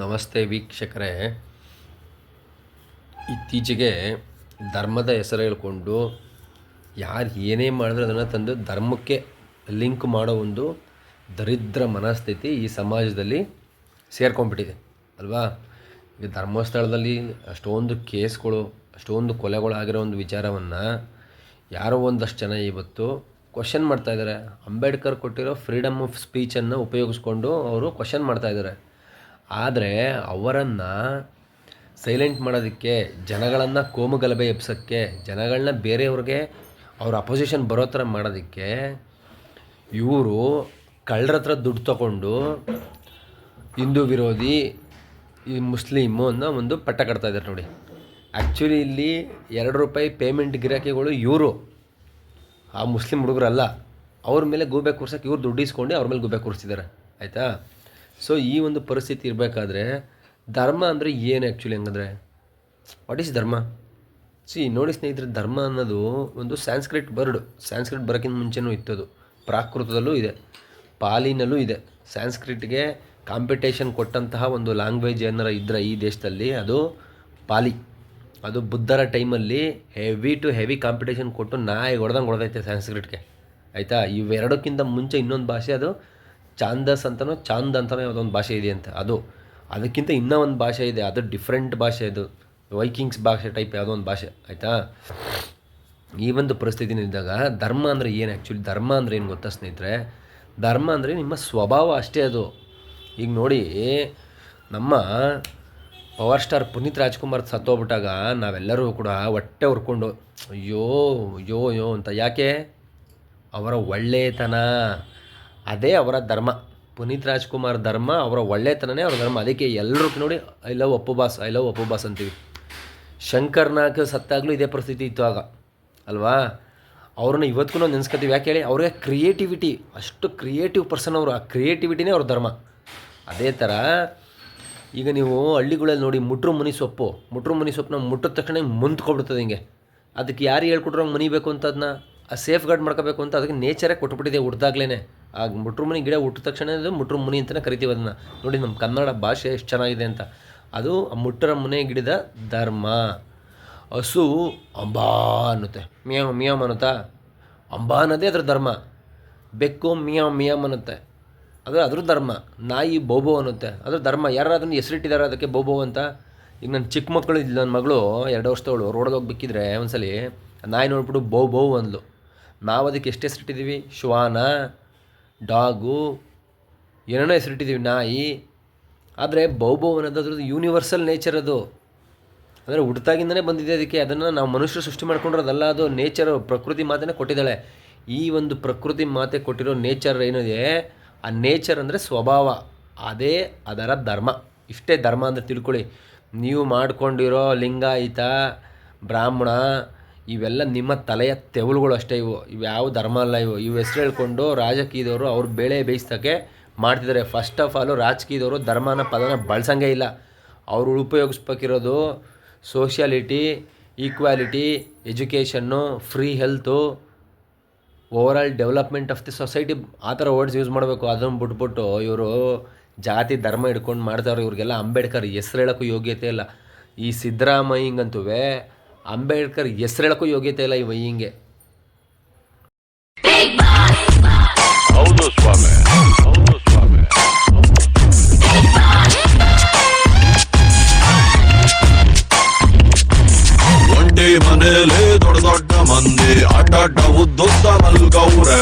ನಮಸ್ತೆ ವೀಕ್ಷಕರೇ. ಇತ್ತೀಚೆಗೆ ಧರ್ಮದ ಹೆಸರು ಹೇಳ್ಕೊಂಡು ಯಾರು ಏನೇ ಮಾಡಿದ್ರೆ ಅದನ್ನು ತಂದು ಧರ್ಮಕ್ಕೆ ಲಿಂಕ್ ಮಾಡೋ ಒಂದು ದರಿದ್ರ ಮನಸ್ಥಿತಿ ಈ ಸಮಾಜದಲ್ಲಿ ಸೇರ್ಕೊಂಡ್ಬಿಟ್ಟಿದೆ, ಅಲ್ವಾ? ಈಗ ಧರ್ಮಸ್ಥಳದಲ್ಲಿ ಅಷ್ಟೊಂದು ಕೇಸ್ಗಳು, ಅಷ್ಟೊಂದು ಕೊಲೆಗಳಾಗಿರೋ ಒಂದು ವಿಚಾರವನ್ನು ಯಾರೋ ಒಂದಷ್ಟು ಜನ ಇವತ್ತು ಕ್ವಶನ್ ಮಾಡ್ತಾಯಿದ್ದಾರೆ ಅಂಬೇಡ್ಕರ್ ಕೊಟ್ಟಿರೋ ಫ್ರೀಡಮ್ ಆಫ್ ಸ್ಪೀಚನ್ನು ಉಪಯೋಗಿಸ್ಕೊಂಡು ಅವರು ಕ್ವಶನ್ ಮಾಡ್ತಾ ಇದ್ದಾರೆ. ಆದರೆ ಅವರನ್ನು ಸೈಲೆಂಟ್ ಮಾಡೋದಕ್ಕೆ, ಜನಗಳನ್ನು ಕೋಮುಗಲಭೆ ಎಬ್ಸೋಕ್ಕೆ ಜನಗಳನ್ನ ಬೇರೆಯವ್ರಿಗೆ ಅವ್ರ ಅಪೋಸಿಷನ್ ಬರೋ ಥರ ಮಾಡೋದಕ್ಕೆ ಇವರು ಕಳ್ಳರ ಹತ್ರ ದುಡ್ಡು ತಗೊಂಡು ಹಿಂದೂ ವಿರೋಧಿ, ಈ ಮುಸ್ಲಿಮು ಅನ್ನೋ ಒಂದು ಪಟ್ಟ ಕಟ್ತಾ ಇದ್ದಾರೆ ನೋಡಿ. ಆ್ಯಕ್ಚುಲಿ ಇಲ್ಲಿ ಎರಡು ರೂಪಾಯಿ ಪೇಮೆಂಟ್ ಗಿರಾಕಿಗಳು ಇವರು. ಆ ಮುಸ್ಲಿಂ ಹುಡುಗರಲ್ಲ ಅವ್ರ ಮೇಲೆ ಗೂಬೆ ಕೂರ್ಸೋಕ್ಕೆ ಇವ್ರು ದುಡ್ಡು ಇಸ್ಕೊಂಡು ಅವ್ರ ಮೇಲೆ ಗೂಬೆ ಕೂರಿಸ್ತಿದ್ದಾರೆ ಆಯಿತಾ? ಸೊ ಈ ಒಂದು ಪರಿಸ್ಥಿತಿ ಇರಬೇಕಾದ್ರೆ, ಧರ್ಮ ಅಂದರೆ ಏನು ಆ್ಯಕ್ಚುಲಿ ಹಂಗಂದ್ರೆ? What is dharma? ಸಿ ನೋಡಿ ಸ್ನೇಹಿತರೆ, ಧರ್ಮ ಅನ್ನೋದು ಒಂದು ಸ್ಯಾನ್ಸ್ಕ್ರಿಟ್ ಬರ್ಡ್ ಸ್ಯಾನ್ಸ್ಕ್ರಿಟ್ ಬರೋಕ್ಕಿಂತ ಮುಂಚೆನೂ ಇತ್ತದು. ಪ್ರಾಕೃತದಲ್ಲೂ ಇದೆ. ಪಾಲಿನಲ್ಲೂ ಇದೆ. ಸ್ಯಾನ್ಸ್ಕ್ರಿಟ್ಗೆ ಕಾಂಪಿಟೇಷನ್ ಕೊಟ್ಟಂತಹ ಒಂದು ಲ್ಯಾಂಗ್ವೇಜ್ ಏನಾರ ಇದ್ದರೆ ಈ ದೇಶದಲ್ಲಿ, ಅದು ಪಾಲಿ. ಅದು ಬುದ್ಧರ ಟೈಮಲ್ಲಿ ಹೆವಿ ಟು ಹೆವಿ ಕಾಂಪಿಟೇಷನ್ ಕೊಟ್ಟು ನಾಯಿ ಹೊಡೆದಂಗೆ ಹೊಡೆದೈತೆ ಸ್ಯಾನ್ಸ್ಕ್ರಿಟ್ಗೆ ಆಯಿತಾ? ಇವೆರಡಕ್ಕಿಂತ ಮುಂಚೆ ಇನ್ನೊಂದು ಭಾಷೆ ಅದು ಚಾಂದಸ್ ಅಂತನೋ ಚಾಂದ್ ಅಂತನೋ ಯಾವುದೊಂದು ಭಾಷೆ ಇದೆ ಅಂತ. ಅದು ಅದಕ್ಕಿಂತ ಇನ್ನೂ ಒಂದು ಭಾಷೆ ಇದೆ. ಅದು ಡಿಫ್ರೆಂಟ್ ಭಾಷೆ ಅದು. ವೈಕಿಂಗ್ಸ್ ಭಾಷೆ ಟೈಪ್ ಯಾವುದೋ ಒಂದು ಭಾಷೆ. ಆಯಿತಾ? ಈ ಒಂದು ಪರಿಸ್ಥಿತಿನಿದ್ದಾಗ ಧರ್ಮ ಅಂದರೆ ಏನು? ಆ್ಯಕ್ಚುಲಿ ಧರ್ಮ ಅಂದರೆ ಏನು ಗೊತ್ತಾ ಸ್ನೇಹಿತರೆ? ಧರ್ಮ ಅಂದರೆ ನಿಮ್ಮ ಸ್ವಭಾವ ಅಷ್ಟೇ ಅದು. ಈಗ ನೋಡಿ, ನಮ್ಮ ಪವರ್ ಸ್ಟಾರ್ ಪುನೀತ್ ರಾಜ್ಕುಮಾರ್ ಸತ್ತೋಗ್ಬಿಟ್ಟಾಗ ನಾವೆಲ್ಲರೂ ಕೂಡ ಹೊಟ್ಟೆ ಹುರ್ಕೊಂಡು, ಅಯ್ಯೋ ಅಯ್ಯೋ ಅಯ್ಯೋ ಅಂತ. ಯಾಕೆ? ಅವರ ಒಳ್ಳೆಯತನ ಅದೇ ಅವರ ಧರ್ಮ. ಪುನೀತ್ ರಾಜ್ಕುಮಾರ್ ಧರ್ಮ, ಅವರ ಒಳ್ಳೆತನನೇ ಅವರ ಧರ್ಮ. ಅದಕ್ಕೆ ಎಲ್ಲರೂ ನೋಡಿ I love Appu boss I love Appu boss ಅಂತೀವಿ. ಶಂಕರ್ನಾಗ ಸತ್ತಾಗಲೂ ಇದೇ ಪರಿಸ್ಥಿತಿ ಇತ್ತು ಆಗ. ಅಲ್ವಾ? ಅವ್ರನ್ನ ಇವತ್ತಿಗೂ ನಾವು ನೆನೆಸ್ಕೊತೀವಿ. ಯಾಕೆ ಹೇಳಿ, ಅವ್ರಿಗೆ ಕ್ರಿಯೇಟಿವಿಟಿ ಅಷ್ಟು ಕ್ರಿಯೇಟಿವ್ ಪರ್ಸನ್ ಅವರು. ಆ ಕ್ರಿಯೇಟಿವಿಟಿನೇ ಅವ್ರ ಧರ್ಮ. ಅದೇ ಥರ, ಈಗ ನೀವು ಹಳ್ಳಿಗಳಲ್ಲಿ ನೋಡಿ, ಮುಟ್ರು ಮುನಿ ಸೊಪ್ಪು. ಮುಟ್ರು ಮುನಿ ಸೊಪ್ಪನ್ನ ಮುಟ್ಟಿದ ತಕ್ಷಣ ಮುಂದ್ಕೊಬಿಡ್ತದೆ ಹಿಂಗೆ. ಅದಕ್ಕೆ ಯಾರು ಹೇಳ್ಕೊಟ್ರು ಹಂಗೆ ಮನಿಬೇಕು ಅಂತ ಅದನ್ನ ಆ ಸೇಫ್ ಗಾರ್ಡ್ ಮಾಡ್ಕೋಬೇಕು ಅಂತ ಅದಕ್ಕೆ ನೇಚರೇ ಕೊಟ್ಬಿಟ್ಟಿದೆ ಹುಡ್ದಾಗ್ಲೇ ಆ ಮುಟ್ರು ಮುನಿ ಗಿಡ ಹುಟ್ಟಿದ ತಕ್ಷಣ ಅದು ಮುಟ್ರು ಮುನಿ ಅಂತಲೇ ಕರಿತೀವಿ ಅದನ್ನು. ನೋಡಿ ನಮ್ಮ ಕನ್ನಡ ಭಾಷೆ ಎಷ್ಟು ಚೆನ್ನಾಗಿದೆ ಅಂತ. ಅದು ಮುಟ್ಟರ ಮುನೆ ಗಿಡದ ಧರ್ಮ. ಹಸು ಅಂಬಾ ಅನ್ನುತ್ತೆ. ಮಿಯಾಮ್ ಮಿಯಾಮ್ ಅನ್ನುತ್ತಾ? ಅಂಬಾ ಅನ್ನೋದೇ ಅದ್ರ ಧರ್ಮ. ಬೆಕ್ಕು ಮಿಯಾಮ್ ಮಿಯಾಮ್ ಅನ್ನುತ್ತೆ. ಅದು ಅದ್ರ ಧರ್ಮ. ನಾಯಿ, ಬೋಬೋ ಅನ್ನುತ್ತೆ. ಅದ್ರ ಧರ್ಮ. ಯಾರು ಅದನ್ನು ಹೆಸರಿಟ್ಟಿದ್ದಾರೆ ಅದಕ್ಕೆ ಬೋಬೋ ಅಂತ. ಈಗ ನನ್ನ ಚಿಕ್ಕ ಮಕ್ಕಳು ನನ್ನ ಮಗಳು ಎರಡು ವರ್ಷದವಳು ರೋಡಲ್ಲಿ ಬಿಕ್ಕಿದ್ರೆ ಒಂದ್ಸಲಿ ನಾಯಿ ನೋಡ್ಬಿಟ್ಟು ಬೋ ಬೋ ಅಂದ್ಲು. ನಾವು ಅದಕ್ಕೆ ಎಷ್ಟು ಹೆಸರಿಟ್ಟಿದ್ದೀವಿ ಶ್ವಾನ. ಡಾಗು ಏನೇನೋ ಹೆಸರಿಟ್ಟಿದ್ದೀವಿ, ನಾಯಿ. ಆದರೆ ಬೌ ಬೌ ಅನ್ನೋದು ಅದ್ರದ್ದು ಯೂನಿವರ್ಸಲ್ ನೇಚರ್ ಅದು. ಅಂದರೆ ಹುಡ್ತಾಗಿಂದನೇ ಬಂದಿದೆ ಅದಕ್ಕೆ. ಅದನ್ನು ನಾವು ಮನುಷ್ಯರು ಸೃಷ್ಟಿ ಮಾಡ್ಕೊಂಡಿರೋದಲ್ಲ, ಅದು ನೇಚರ್ ಪ್ರಕೃತಿ ಮಾತೇ ಕೊಟ್ಟಿದ್ದಾಳೆ. ಈ ಒಂದು ಪ್ರಕೃತಿ ಮಾತೆ ಕೊಟ್ಟಿರೋ ನೇಚರ್ ಏನಿದೆ ಆ ನೇಚರ್ ಅಂದರೆ ಸ್ವಭಾವ. ಅದೇ ಅದರ ಧರ್ಮ. ಇಷ್ಟೇ ಧರ್ಮ ಅಂತ ತಿಳ್ಕೊಳ್ಳಿ. ನೀವು ಮಾಡ್ಕೊಂಡಿರೋ ಲಿಂಗಾಯಿತ, ಬ್ರಾಹ್ಮಣ ಇವೆಲ್ಲ ನಿಮ್ಮ ತಲೆಯ ತೆವಳುಗಳು ಅಷ್ಟೇ ಇವು. ಇವು ಯಾವ ಧರ್ಮ ಅಲ್ಲ ಇವು. ಇವು ಹೆಸರು ಹೇಳ್ಕೊಂಡು ರಾಜಕೀಯದವರು ಅವ್ರ ಬೆಳೆ ಬೇಯಿಸ್ತಕ್ಕೆ ಮಾಡ್ತಿದ್ದಾರೆ. ಫಸ್ಟ್ ಆಫ್ ಆಲು ರಾಜಕೀಯದವರು ಧರ್ಮನ ಪದನ ಬಳಸಂಗೇ ಇಲ್ಲ. ಅವರು ಉಪಯೋಗಿಸ್ಬೇಕಿರೋದು sociality equality education free health over development of the society ಆ ಥರ ವರ್ಡ್ಸ್ ಯೂಸ್ ಮಾಡಬೇಕು. ಅದನ್ನು ಬಿಟ್ಬಿಟ್ಟು ಇವರು ಜಾತಿ, ಧರ್ಮ ಹಿಡ್ಕೊಂಡು ಮಾಡ್ತಾರೆ ಇವ್ರಿಗೆಲ್ಲ ಅಂಬೇಡ್ಕರ್ ಹೆಸ್ರು ಹೇಳೋಕ್ಕೂ ಯೋಗ್ಯತೆ ಇಲ್ಲ. ಈ ಸಿದ್ದರಾಮಯ್ಯಂಗಂತೂ ಅಂಬೇಡ್ಕರ್ ಹೆಸ್ರು ಹೇಳೋಕ್ಕೂ ಯೋಗ್ಯತೆ ಇಲ್ಲ ಈ ಹಿಂಗೆ ಹೌದು ಸ್ವಾಮಿ. ಹೌದು ಸ್ವಾಮಿ. ಒಂಟಿ ಮನೇಲಿ ದೊಡ್ಡ ದೊಡ್ಡ ಮಂದಿ ಅಡ್ಡಡ್ಡ ಉದ್ದುದ್ದ ಮಲ್ಗವ್ರೆ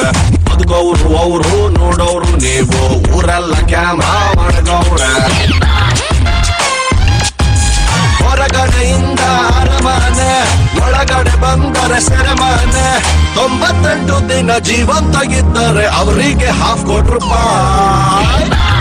ಬದುಕವ್ರು ಅವರು ನೋಡೋರು ನೀವು ಊರೆಲ್ಲ ಕ್ಯಾಮ್ರಾ ಮಾಡ್ಗವ್ರೆ ತೊಂಬತ್ತೆಂಟು ಜೀವಂತ ಇದ್ದರೆ ಅವರಿಗೆ ಹಾಫ್ ಕೋಟಿ ರೂಪಾಯಿ